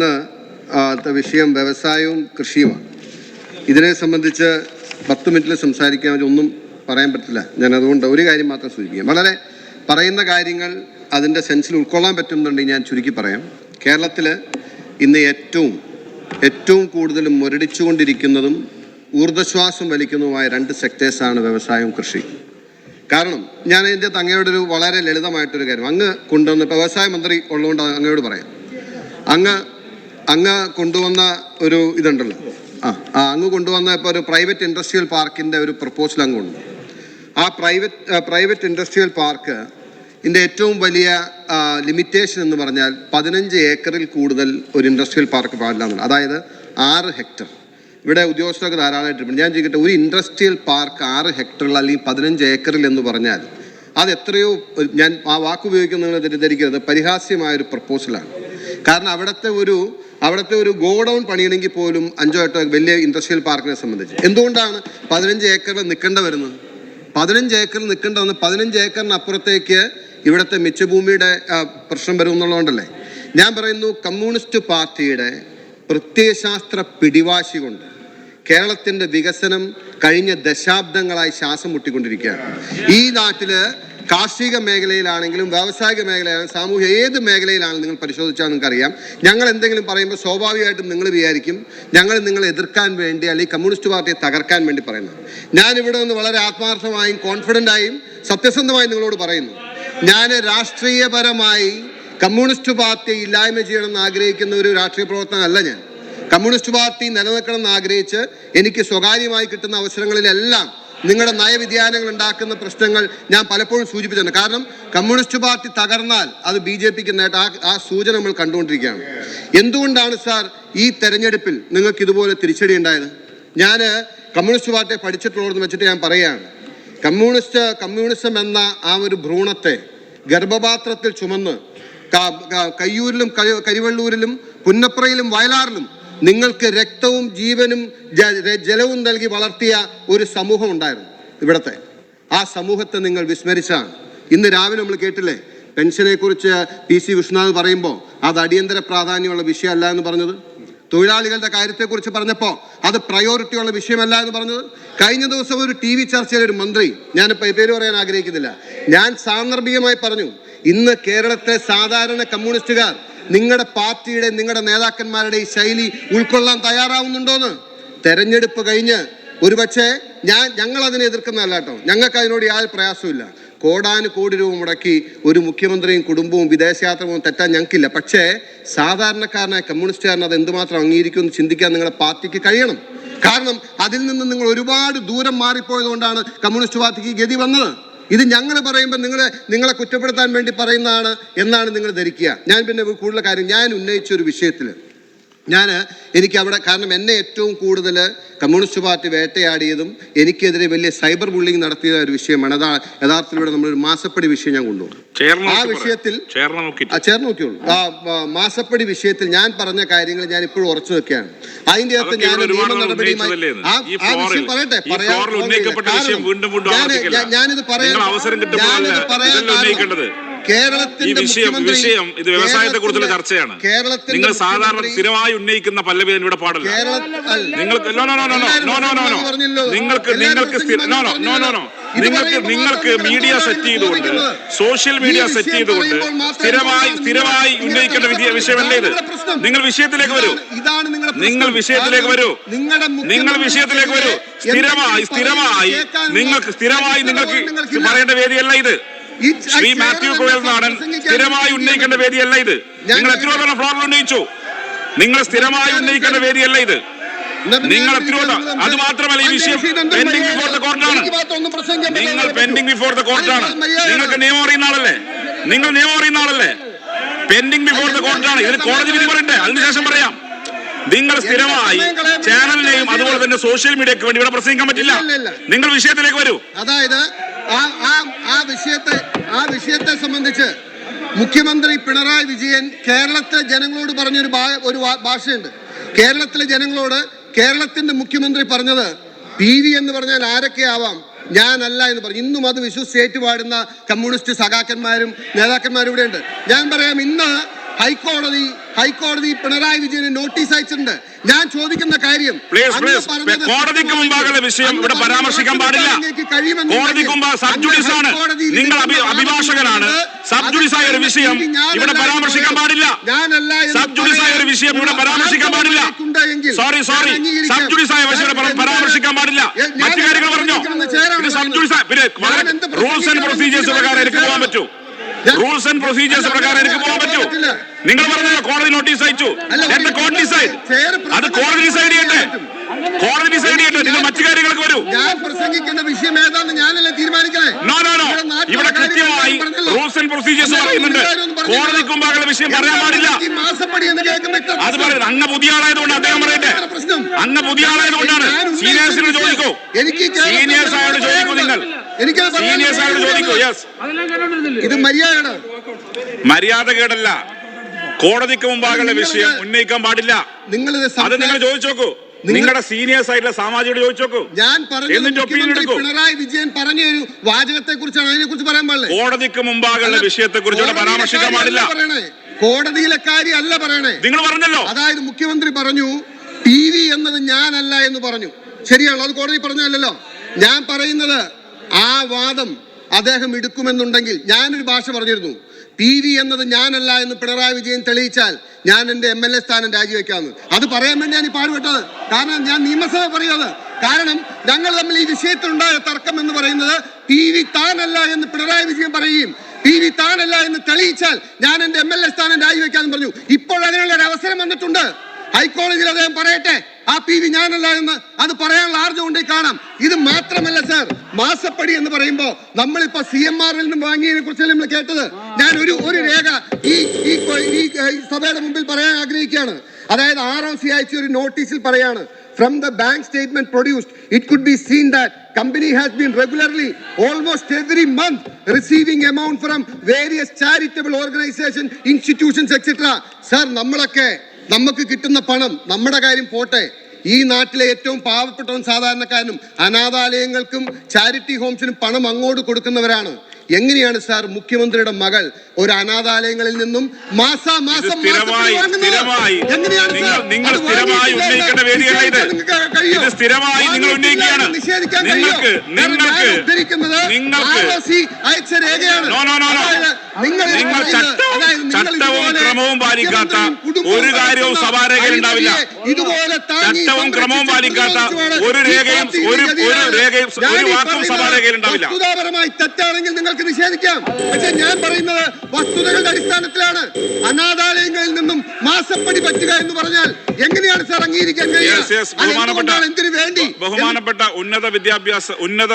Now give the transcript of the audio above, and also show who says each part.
Speaker 1: ഇന്ന് വിഷയം വ്യവസായവും കൃഷിയുമാണ്. ഇതിനെ സംബന്ധിച്ച് പത്ത് മിനിറ്റിൽ സംസാരിക്കാൻ ഒന്നും പറയാൻ പറ്റില്ല. ഞാൻ അതുകൊണ്ട് ഒരു കാര്യം മാത്രം സൂചിപ്പിക്കാം. വളരെ പറയുന്ന കാര്യങ്ങൾ അതിന്റെ സെൻസിൽ ഉൾക്കൊള്ളാൻ പറ്റുന്നുണ്ടെങ്കിൽ ഞാൻ ചുരുക്കി പറയാം. കേരളത്തിൽ ഇന്ന് ഏറ്റവും ഏറ്റവും കൂടുതൽ മുരടിച്ചുകൊണ്ടിരിക്കുന്നതും ഊർജശ്വാസം വലിക്കുന്നതുമായ രണ്ട് സെക്ടേഴ്സാണ് വ്യവസായവും കൃഷി കാരണം ഞാൻ എന്റെ അങ്ങയോട് ഒരു വളരെ ലളിതമായിട്ടൊരു കാര്യം. അങ്ങ് കൊണ്ടുവന്ന് വ്യവസായ മന്ത്രി ഉള്ളതുകൊണ്ട് അങ്ങയോട് പറയാം. അങ്ങ് അങ്ങ് കൊണ്ടുവന്ന ഒരു ഇതുണ്ടല്ലോ. ആ അങ്ങ് കൊണ്ടുവന്ന ഇപ്പോൾ ഒരു പ്രൈവറ്റ് ഇൻഡസ്ട്രിയൽ പാർക്കിന്റെ ഒരു പ്രപ്പോസൽ അങ്ങ് കൊണ്ടു ആ പ്രൈവറ്റ് പ്രൈവറ്റ് ഇൻഡസ്ട്രിയൽ പാർക്ക് ഇതിന്റെ ഏറ്റവും വലിയ ലിമിറ്റേഷൻ എന്ന് പറഞ്ഞാൽ പതിനഞ്ച് ഏക്കറിൽ കൂടുതൽ ഒരു ഇൻഡസ്ട്രിയൽ പാർക്ക് പാടില്ല എന്നുള്ളത് അതായത് ആറ് ഹെക്ടർ ഇവിടെ ഉദ്യോഗസ്ഥർക്ക് ധാരാളമായിട്ട് ഞാൻ ചോദിക്കട്ടെ ഒരു ഇൻഡസ്ട്രിയൽ പാർക്ക് ആറ് ഹെക്ടറിൽ അല്ലെങ്കിൽ പതിനഞ്ച് ഏക്കറിൽ എന്ന് പറഞ്ഞാൽ അത് എത്രയോ ഞാൻ ആ വാക്ക് ഉപയോഗിക്കുന്നത് നിങ്ങൾ തെറ്റിദ്ധരിക്കരുത് പരിഹാസ്യമായ ഒരു പ്രപ്പോസലാണ് കാരണം അവിടുത്തെ ഒരു അവിടുത്തെ ഒരു ഗോഡൗൺ പണിയണമെങ്കിൽ പോലും അഞ്ചോ എട്ടോ വലിയ ഇൻഡസ്ട്രിയൽ പാർക്കിനെ സംബന്ധിച്ച്. എന്തുകൊണ്ടാണ് പതിനഞ്ച് ഏക്കറിൽ നിൽക്കേണ്ട വരുന്നത്? പതിനഞ്ച് ഏക്കറിൽ നിൽക്കേണ്ട വന്ന് പതിനഞ്ച് ഏക്കറിനപ്പുറത്തേക്ക് ഇവിടുത്തെ മിച്ചഭൂമിയുടെ പ്രശ്നം വരും എന്നുള്ളതുകൊണ്ടല്ലേ? ഞാൻ പറയുന്നു കമ്മ്യൂണിസ്റ്റ് പാർട്ടിയുടെ പ്രത്യയശാസ്ത്ര പിടിവാശി കൊണ്ട് കേരളത്തിന്റെ വികസനം കഴിഞ്ഞ ദശാബ്ദങ്ങളായി ശ്വാസം മുട്ടിക്കൊണ്ടിരിക്കുകയാണ്. ഈ നാട്ടിൽ കാർഷിക മേഖലയിലാണെങ്കിലും വ്യാവസായിക മേഖലയിലാണെങ്കിലും സാമൂഹ്യ ഏത് മേഖലയിലാണ് നിങ്ങൾ പരിശോധിച്ചാൽ നിങ്ങൾക്ക് അറിയാം ഞങ്ങൾ എന്തെങ്കിലും പറയുമ്പോൾ സ്വാഭാവികമായിട്ടും നിങ്ങൾ വിചാരിക്കും ഞങ്ങൾ നിങ്ങളെ എതിർക്കാൻ വേണ്ടി അല്ലെങ്കിൽ കമ്മ്യൂണിസ്റ്റ് പാർട്ടിയെ തകർക്കാൻ വേണ്ടി പറയുന്നത്. ഞാൻ ഇവിടെ നിന്ന് വളരെ ആത്മാർത്ഥമായും കോൺഫിഡന്റായും സത്യസന്ധമായും നിങ്ങളോട് പറയുന്നു. ഞാൻ രാഷ്ട്രീയപരമായി കമ്മ്യൂണിസ്റ്റ് പാർട്ടി ഇല്ലായ്മ ചെയ്യണമെന്ന് ആഗ്രഹിക്കുന്ന ഒരു രാഷ്ട്രീയ പ്രവർത്തനമല്ല ഞാൻ. കമ്മ്യൂണിസ്റ്റ് പാർട്ടി നിലനിൽക്കണം എന്ന് ആഗ്രഹിച്ച് എനിക്ക് സ്വകാര്യമായി കിട്ടുന്ന അവസരങ്ങളിലെല്ലാം നിങ്ങളുടെ നയവിധ്യാനങ്ങൾ ഉണ്ടാക്കുന്ന പ്രശ്നങ്ങൾ ഞാൻ പലപ്പോഴും സൂചിപ്പിച്ചിട്ടുണ്ട്. കാരണം കമ്മ്യൂണിസ്റ്റ് പാർട്ടി തകർന്നാൽ അത് ബി ജെ പിക്ക് നേട്ടം. ആ സൂചന നമ്മൾ കണ്ടുകൊണ്ടിരിക്കുകയാണ്. എന്തുകൊണ്ടാണ് സാർ ഈ തെരഞ്ഞെടുപ്പിൽ നിങ്ങൾക്ക് ഇതുപോലെ തിരിച്ചടി ഉണ്ടായത്? ഞാൻ കമ്മ്യൂണിസ്റ്റ് പാർട്ടിയെ പഠിച്ചിട്ടുള്ളതെന്ന് വെച്ചിട്ട് ഞാൻ പറയുകയാണ്. കമ്മ്യൂണിസ്റ്റ് കമ്മ്യൂണിസം എന്ന ആ ഒരു ഭ്രൂണത്തെ ഗർഭപാത്രത്തിൽ ചുമന്ന് കയ്യൂരിലും കരിവള്ളൂരിലും പുന്നപ്രയിലും വയലാറിലും നിങ്ങൾക്ക് രക്തവും ജീവനും ജലവും നൽകി വളർത്തിയ ഒരു സമൂഹം ഉണ്ടായിരുന്നു ഇവിടത്തെ. ആ സമൂഹത്തെ നിങ്ങൾ വിസ്മരിച്ചാണ്. ഇന്ന് രാവിലെ നമ്മൾ കേട്ടില്ലേ? പെൻഷനെ കുറിച്ച് പി സി വിഷ്ണുനാഥ് പറയുമ്പോൾ അത് അടിയന്തര പ്രാധാന്യമുള്ള വിഷയമല്ല എന്ന് പറഞ്ഞത്. തൊഴിലാളികളുടെ കാര്യത്തെക്കുറിച്ച് പറഞ്ഞപ്പോൾ അത് പ്രയോറിറ്റി ഉള്ള വിഷയമല്ല എന്ന് പറഞ്ഞത്. കഴിഞ്ഞ ദിവസം ഒരു ടി വി ചർച്ചയിൽ ഒരു മന്ത്രി ഞാൻ പേര് പറയാൻ ആഗ്രഹിക്കുന്നില്ല. ഞാൻ സാന്ദർഭികമായി പറഞ്ഞു ഇന്ന് കേരളത്തെ സാധാരണ കമ്മ്യൂണിസ്റ്റുകാർ നിങ്ങളുടെ പാർട്ടിയുടെ നിങ്ങളുടെ നേതാക്കന്മാരുടെ ഈ ശൈലി ഉൾക്കൊള്ളാൻ തയ്യാറാവുന്നുണ്ടോന്ന്? തെരഞ്ഞെടുപ്പ് കഴിഞ്ഞ് ഒരുപക്ഷെ ഞാൻ ഞങ്ങൾ അതിനെ എതിർക്കുന്നതല്ല കേട്ടോ. ഞങ്ങൾക്ക് അതിനോട് യാതൊരു പ്രയാസമില്ല കോടാന് കോടി രൂപ മുടക്കി ഒരു മുഖ്യമന്ത്രിയും കുടുംബവും വിദേശയാത്രവും തെറ്റാൻ ഞങ്ങൾക്കില്ല. പക്ഷേ സാധാരണക്കാരനായ കമ്മ്യൂണിസ്റ്റുകാരൻ അത് എന്തുമാത്രം അംഗീകരിക്കും എന്ന് ചിന്തിക്കാൻ നിങ്ങളുടെ പാർട്ടിക്ക് കഴിയണം. കാരണം അതിൽ നിന്ന് നിങ്ങൾ ഒരുപാട് ദൂരം മാറിപ്പോയതുകൊണ്ടാണ് കമ്മ്യൂണിസ്റ്റ് പാർട്ടിക്ക് ഗതി വന്നത്. ഇത് ഞങ്ങൾ പറയുമ്പോൾ നിങ്ങളെ നിങ്ങളെ കുറ്റപ്പെടുത്താൻ വേണ്ടി പറയുന്നതാണ് എന്നാണ് നിങ്ങൾ ധരിക്കുക. ഞാൻ പിന്നെ കൂടുതൽ കാര്യം ഞാൻ ഉന്നയിച്ച ഒരു വിഷയത്തിൽ ഞാൻ എനിക്ക് അവിടെ കാരണം എന്നെ ഏറ്റവും കൂടുതൽ കമ്മ്യൂണിസ്റ്റ് പാർട്ടി വേട്ടയാടിയതും എനിക്കെതിരെ വലിയ സൈബർ ബുള്ളിംഗ് നടത്തിയ ഒരു വിഷയമാണ്. അതാ യഥാർത്ഥത്തിൽ ഇവിടെ നമ്മൾ ഒരു മാസപ്പടി വിഷയം ഞാൻ കൊണ്ടുപോകും ആ വിഷയത്തിൽ
Speaker 2: ചേർന്ന് നോക്കിയുള്ളൂ.
Speaker 1: ആ മാസപ്പടി വിഷയത്തിൽ ഞാൻ പറഞ്ഞ കാര്യങ്ങൾ ഞാൻ ഇപ്പോഴും ഉറച്ചു വെക്കുകയാണ്. അതിന്റെ അകത്ത് ഞാൻ നിയമ നടപടിയുമായി വിഷയം പറയട്ടെ പറയാൻ പറയാൻ ഞാനിത് പറയാൻ
Speaker 2: ഈ വിഷയം ഇത് വ്യവസായത്തെ കുറിച്ചുള്ള ചർച്ചയാണ്. നിങ്ങൾ സാധാരണ സ്ഥിരമായി ഉന്നയിക്കുന്ന പല്ലവി ഇവിടെ പാടില്ല. നിങ്ങൾക്ക് no no no no no no no no no. നിങ്ങൾക്ക് നിങ്ങൾക്ക് no no no no. No നിങ്ങൾക്ക് നിങ്ങൾക്ക് മീഡിയ സെറ്റ് ചെയ്തുകൊണ്ട് സോഷ്യൽ മീഡിയ സെറ്റ് ചെയ്തുകൊണ്ട് സ്ഥിരമായി സ്ഥിരമായി
Speaker 1: നിങ്ങൾ
Speaker 2: ഉന്നയിക്കേണ്ട വിഷയമല്ലേ ഇത്? നിങ്ങൾ വിഷയത്തിലേക്ക് വരൂ.
Speaker 1: ഇതാണ്- ഇതാണ് നിങ്ങളുടെ
Speaker 2: നിങ്ങൾ വിഷയത്തിലേക്ക് വരൂ.
Speaker 1: നിങ്ങളുടെ
Speaker 2: നിങ്ങൾ വിഷയത്തിലേക്ക് വരൂ. സ്ഥിരമായി സ്ഥിരമായി നിങ്ങൾക്ക് സ്ഥിരമായി നിങ്ങൾക്ക്. പറയേണ്ട വേദിയല്ല ഇത്. ശ്രീ മാത്യു കോയൽ നാടൻ സ്ഥിരമായി ഉന്നയിക്കേണ്ട വേദിയല്ല ഇത്. നിങ്ങൾ എത്രയോ തവണ ഫ്ലോറിൽ ഉന്നയിച്ചു. നിങ്ങൾ സ്ഥിരമായി ഉന്നയിക്കേണ്ട വേദിയല്ല ഇത്. നിങ്ങൾ എത്രയോ അത് മാത്രമല്ല ഈ വിഷയം പെൻഡിംഗ് ബിഫോർ ദ കോർട്ടാണ് നിങ്ങൾ പെൻഡിംഗ് ബിഫോർ ദ കോർട്ടാണ് നിങ്ങൾക്ക് നിയമം അറിയുന്ന ആളല്ലേ? നിങ്ങൾ നിയമം അറിയുന്ന ആളല്ലേ? പെൻഡിംഗ് ബിഫോർ ദ കോർട്ടാണ് ഇതിന് കോടതി വിധി പറയണ്ടേ? അതിനുശേഷം പറയാം. നിങ്ങൾ സ്ഥിരമായി ചാനലിനെയും അതുപോലെ തന്നെ സോഷ്യൽ മീഡിയക്ക് വേണ്ടി ഇവിടെ പ്രസംഗിക്കാൻ പറ്റില്ല. നിങ്ങൾ വിഷയത്തിലേക്ക് വരൂ.
Speaker 1: അതായത് ആ ആ ആ വിഷയത്തെ ആ വിഷയത്തെ സംബന്ധിച്ച് മുഖ്യമന്ത്രി പിണറായി വിജയൻ കേരളത്തിലെ ജനങ്ങളോട് പറഞ്ഞൊരു ഒരു ഭാഷയുണ്ട്. കേരളത്തിലെ ജനങ്ങളോട് കേരളത്തിന്റെ മുഖ്യമന്ത്രി പറഞ്ഞത് പി വി എന്ന് പറഞ്ഞാൽ ആരൊക്കെ ആവാം ഞാനല്ല എന്ന് പറഞ്ഞു. ഇന്നും അത് വിശ്വസിച്ച് ഏറ്റുപാടുന്ന കമ്മ്യൂണിസ്റ്റ് സഖാക്കന്മാരും നേതാക്കന്മാരും ഇവിടെ ഉണ്ട് ഞാൻ പറയാം ഇന്ന് ഹൈക്കോടതി ഹൈക്കോടതി പിണറായി വിജയന് നോട്ടീസ് അയച്ചിട്ടുണ്ട്. ഞാൻ ചോദിക്കുന്ന കാര്യം
Speaker 2: കോടതിക്ക് മുമ്പാകെ വിഷയം ഇവിടെ പരാമർശിക്കാൻ പാടില്ല. കോടതിക്ക് മുമ്പ് സബ് നിങ്ങൾ അഭിഭാഷകനാണ്. സബ് ജുഡീസ് ആയ ഒരു വിഷയം ഇവിടെ പരാമർശിക്കാൻ പാടില്ല. സബ് ജുഡീസ് ആയ ഒരു വിഷയം ഇവിടെ പരാമർശിക്കാൻ പാടില്ല. Sorry sorry. സബ് ജുഡീസ് ആയ വിഷയം പരാമർശിക്കാൻ പാടില്ല. മറ്റു കാര്യങ്ങൾ പറഞ്ഞോ? സബ്
Speaker 1: ജുഡീസായ
Speaker 2: റൂൾസ് ആൻഡ് പ്രൊസീജിയേഴ്സ് പ്രകാരം എനിക്ക് പോകാൻ പറ്റൂ. റൂൾസ് ആൻഡ് പ്രൊസീജിയേഴ്സ് പ്രകാരം എനിക്ക് പോകാൻ പറ്റൂ. നിങ്ങൾ പറഞ്ഞ കോടതി നോട്ടീസ് അയച്ചു. the court അത് കോടതി ഡിസൈഡ് ചെയ്യട്ടെ. കോടതി ഡിസൈഡ് ചെയ്യട്ടെ. നിങ്ങൾ മറ്റു കാര്യങ്ങൾക്ക് വരൂ.
Speaker 1: ഞാൻ പ്രസംഗിക്കേണ്ട വിഷയം ഏതാണെന്ന് ഞാനല്ലേ തീരുമാനിക്കണേ
Speaker 2: നോ നോ നോ
Speaker 1: ഇവിടെ നാട്ടിലെ
Speaker 2: ഇവിടെ
Speaker 1: കാര്യം
Speaker 2: കൃത്യമായി
Speaker 1: ഞാൻ പറഞ്ഞല്ലോ.
Speaker 2: റൂൾസ് ആൻഡ് പ്രൊസീജിയേഴ്സ് പറയുന്നുണ്ട്. കോടതിക്ക് മുമ്പാകുള്ള വിഷയം പറയാൻ പാടില്ല. അത് പറയുന്നത് അങ്ങ് പുതിയ ആളായതുകൊണ്ട് അദ്ദേഹം പറയട്ടെ. അങ്ങ് പുതിയ ആളായതുകൊണ്ടാണ്. സീനിയേഴ്സിനോട് ചോദിക്കൂ. സീനിയേഴ്സ് ആയോട് ചോദിക്കൂ നിങ്ങൾ.
Speaker 1: എനിക്ക്
Speaker 2: സീനിയേഴ്സ് ആയോട് ചോദിക്കൂ. യെസ്
Speaker 1: ഇത് മര്യാദ
Speaker 2: മര്യാദ കേടല്ല കോടതിക്ക് മുമ്പാകുള്ള വിഷയം ഉന്നയിക്കാൻ പാടില്ല.
Speaker 1: നിങ്ങൾ
Speaker 2: അത് നിങ്ങൾ ചോദിച്ചു നോക്കൂ നിങ്ങളുടെ സീനിയേഴ്സ് ആയിട്ടുള്ള സാമാജികോട് ചോദിച്ചോക്കൂ
Speaker 1: ഞാൻ
Speaker 2: എടുക്കൂ.
Speaker 1: പിണറായി വിജയൻ പറഞ്ഞ ഒരു വാചകത്തെ കുറിച്ചാണ് അതിനെ കുറിച്ച് പറയാൻ പാടില്ല?
Speaker 2: കോടതിക്ക് മുമ്പാകുള്ള വിഷയത്തെ കുറിച്ച് പരാമർശിക്കാൻ പാടില്ല.
Speaker 1: കോടതിയിലെ കാര്യം അല്ല പറയണേ.
Speaker 2: നിങ്ങൾ പറഞ്ഞല്ലോ.
Speaker 1: അതായത് മുഖ്യമന്ത്രി പറഞ്ഞു ടി വി എന്നത് ഞാനല്ല എന്ന് പറഞ്ഞു. ശരിയാണോ അത് കോടതി പറഞ്ഞല്ലോ ഞാൻ പറയുന്നത് ആ വാദം അദ്ദേഹം എടുക്കുമെന്നുണ്ടെങ്കിൽ ഞാനൊരു ഭാഷ പറഞ്ഞിരുന്നു. ടി വി എന്നത് ഞാനല്ല എന്ന് പിണറായി വിജയൻ തെളിയിച്ചാൽ ഞാൻ എന്റെ എം എൽ എ സ്ഥാനം രാജിവെക്കാമെന്ന്. അത് പറയാൻ വേണ്ടി ഞാൻ ഈ പാടുപെട്ടത്. കാരണം ഞാൻ നിയമസഭ പറയുന്നത്. കാരണം ഞങ്ങൾ തമ്മിൽ ഈ വിഷയത്തിലുണ്ടായ തർക്കം എന്ന് പറയുന്നത് ടി വി താനല്ല എന്ന് പിണറായി വിജയൻ പറയുകയും ടി വി താനല്ല എന്ന് തെളിയിച്ചാൽ ഞാൻ എന്റെ എം എൽ എ സ്ഥാനം രാജിവെക്കാമെന്ന് പറഞ്ഞു. ഇപ്പോൾ അതിനുള്ള ഒരു അവസരം വന്നിട്ടുണ്ട്. ഹൈക്കോടതിയിൽ അദ്ദേഹം പറയട്ടെ ആ പി വി ഞാനല്ല എന്ന് അത് പറയാനുള്ള ആർജം ഉണ്ടെങ്കിൽ കാണാം. ഇത് മാത്രമല്ല സാർ മാസപ്പടി എന്ന് പറയുമ്പോൾ നമ്മളിപ്പോ സി എം ആറിൽ നിന്ന് വാങ്ങിയതിനെ കുറിച്ചല്ലേ നമ്മൾ കേട്ടത്? ഞാൻ ഒരു ഒരു രേഖ ഈ ഈ സഭയുടെ മുമ്പിൽ പറയാൻ ആഗ്രഹിക്കുകയാണ്. അതായത് ആർ സി അയച്ച ഒരു നോട്ടീസിൽ പറയാണ് from the bank statement produced it could be seen that company has been regularly almost every month receiving amount from various charitable organisation institutions etcetera sir നമ്മളൊക്കെ നമുക്ക് കിട്ടുന്ന പണം നമ്മുടെ കാര്യം പോട്ടെ. ഈ നാട്ടിലെ ഏറ്റവും പാവപ്പെട്ടവൻ സാധാരണക്കാരനും അനാഥാലയങ്ങൾക്കും ചാരിറ്റി ഹോംസിനും പണം അങ്ങോട്ട് കൊടുക്കുന്നവരാണ്. എങ്ങനെയാണ് സാർ മുഖ്യമന്ത്രിയുടെ മകൾ ഒരു അനാഥാലയങ്ങളിൽ നിന്നും മാസാമാസം. നിഷേധിക്കാൻ കഴിയും? ഉദ്ധരിക്കുന്നത് അയച്ച രേഖയാണ്. നിങ്ങൾ
Speaker 2: ചട്ടവും ക്രമവും പാലിക്കാത്ത ഒരു കാര്യവും സഭാരേഖയിൽ ഉണ്ടാവില്ല.
Speaker 1: ഇതുപോലെ
Speaker 2: ചട്ടവും ക്രമവും പാലിക്കാത്ത ഒരു രേഖയും ഒരു ഒരു രേഖയും ഒരു വാക്കും സഭാരേഖയിൽ ഉണ്ടാവില്ല.
Speaker 1: വസ്തുതാപരമായി തെറ്റാണെങ്കിൽ നിങ്ങൾക്ക് നിഷേധിക്കാം. പക്ഷെ ഞാൻ പറയുന്നത് വസ്തുതകളുടെ അടിസ്ഥാനത്തിലാണ്. അനാഥാലയങ്ങളിൽ നിന്നും മാസപ്പടി പറ്റുക എന്ന് പറഞ്ഞാൽ എങ്ങനെയാണ് സാർ അംഗീകരിക്കാൻ കഴിയുക?
Speaker 2: ബഹുമാനപ്പെട്ട ഉന്നത വിദ്യാഭ്യാസ ഉന്നത